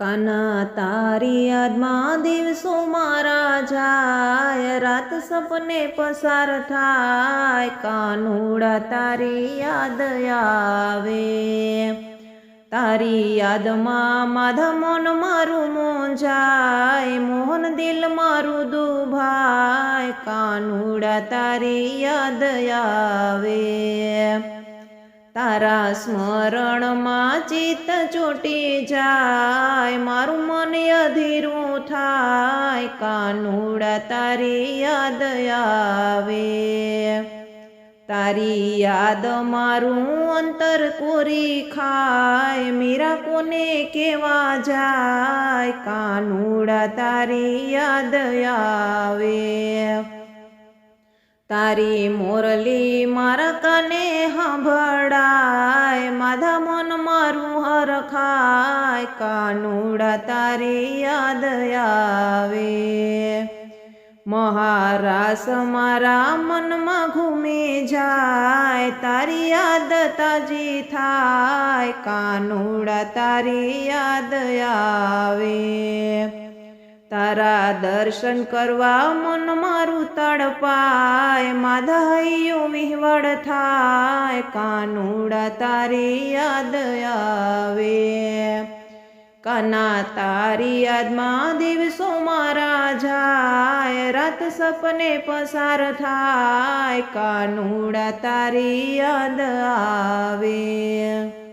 કાના તારી યાદમાં દિવસો મારા જાય રાત સપને પસાર થાય, કાનુડા તારી યાદ આવે. તારી યાદમાં માધા મન મારું મોંજાય, મોહન દિલ મારું દુભાય, કાનુડા તારી યાદ આવે. તારા સ્મરણમાં ચિત્ત ચોટી જાય, મારું મન અધીરું થાય, કાનુડા તારી યાદ આવે. તારી યાદ મારું અંતર કોરી ખાય, મીરા કોને કેવા જાય, કાનુડા તારી યાદ આવે. તારી મોરલી મારા કાને સાંભળાય માધા મન મારું હરખાય કાનુડા તારી યાદ આવે. મહારાસ મારા મનમાં ઘૂમી જાય, તારી યાદ તાજી થાય, કાનુડા તારી યાદ આવે. તારા દર્શન કરવા મન મારું તડપાય માધૈયું વિહવડ થાય, કાનુડા તારી યાદ આવે. કાના તારી યાદમાં દિવસો મારા જાય, રાત સપને પસાર થાય, કાનુડા તારી યાદ આવે.